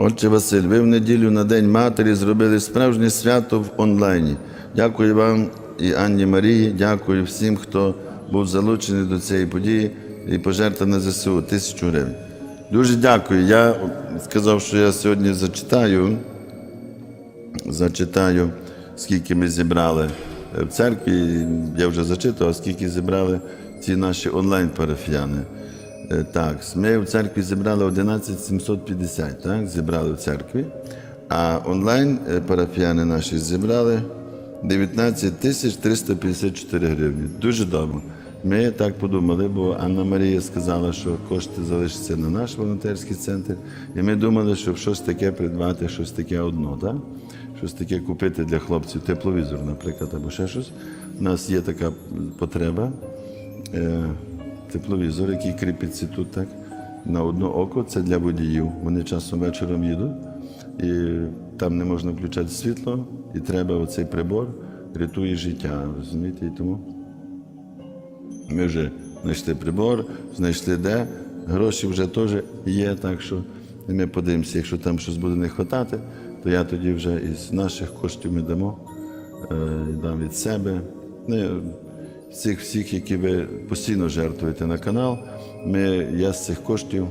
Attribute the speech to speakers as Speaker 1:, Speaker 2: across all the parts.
Speaker 1: Отче Василь, ви в неділю на День Матері зробили справжнє свято в онлайні. Дякую вам і Анні Марії, дякую всім, хто був залучений до цієї події і пожертва на ЗСУ тисячу гривень. Дуже дякую. Я сказав, що я сьогодні зачитаю, зачитаю, скільки ми зібрали в церкві. Я вже зачитував, скільки зібрали ці наші онлайн-парафіяни. Е, Так, ми в церкві зібрали 11 750, так, зібрали в церкві, а онлайн е, парафіяни наші зібрали 19 тисяч 354 гривні. Дуже добре. Ми так подумали, бо Анна Марія сказала, що кошти залишаться на наш волонтерський центр. І ми думали, щоб щось таке придбати, щось таке одно, так? щось таке купити для хлопців, тепловізор, наприклад, або ще щось. У нас є така потреба. Тепловізор, який кріпиться тут так, на одне око, це для водіїв. Вони часом вечором їдуть, і там не можна включати світло, і треба оцей прибор, рятує життя. Розумієте? І тому ми вже знайшли прибор, знайшли де. Гроші вже теж є, так що ми подивимося, якщо там щось буде не вистачати, то я тоді вже із наших коштів ми дамо, е, дам від себе. Ну, Цих всіх, які ви постійно жертвуєте на канал, ми, я з цих коштів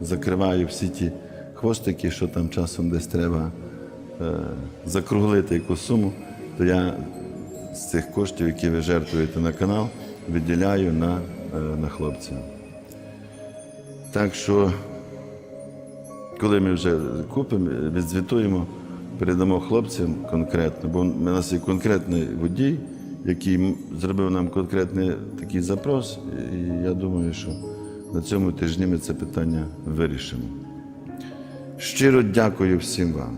Speaker 1: закриваю всі ті хвостики, що там часом десь треба е, закруглити якусь суму, то я з цих коштів, які ви жертвуєте на канал, виділяю на, е, на хлопців. Так що, коли ми вже купимо, відзвітуємо, передамо хлопцям конкретно, бо в нас є конкретний водій, який зробив нам конкретний такий запрос, і я думаю, що на цьому тижні ми це питання вирішимо. Щиро дякую всім вам.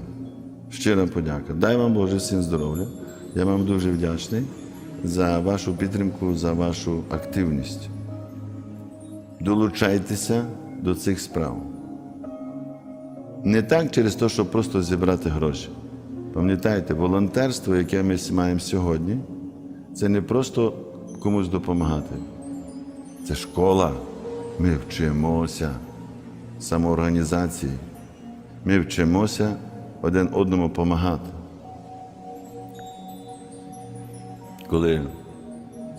Speaker 1: Щира подяка. Дай вам Боже всім здоров'я. Я вам дуже вдячний за вашу підтримку, за вашу активність. Долучайтеся до цих справ. Не так через те, щоб просто зібрати гроші. Пам'ятайте, волонтерство, яке ми маємо сьогодні, це не просто комусь допомагати. Це школа. Ми вчимося самоорганізації. Ми вчимося один одному допомагати. Коли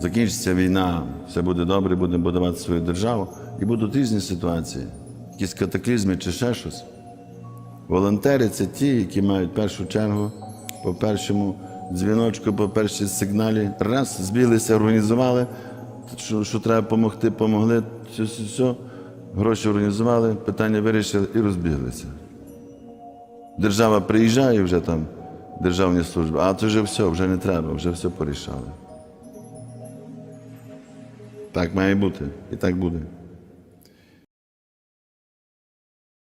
Speaker 1: закінчиться війна, все буде добре, будемо будувати свою державу, і будуть різні ситуації, якісь катаклізми чи ще щось. Волонтери це ті, які мають першу чергу по першому дзвіночку, по першій сигналі, раз, збілися, організували, що, що треба допомогти, помогли, все, все, все, гроші організували, питання вирішили і розбіглися. Держава приїжджає вже там, державні служби, а це вже все, вже не треба, вже все порішали. Так має бути і так буде.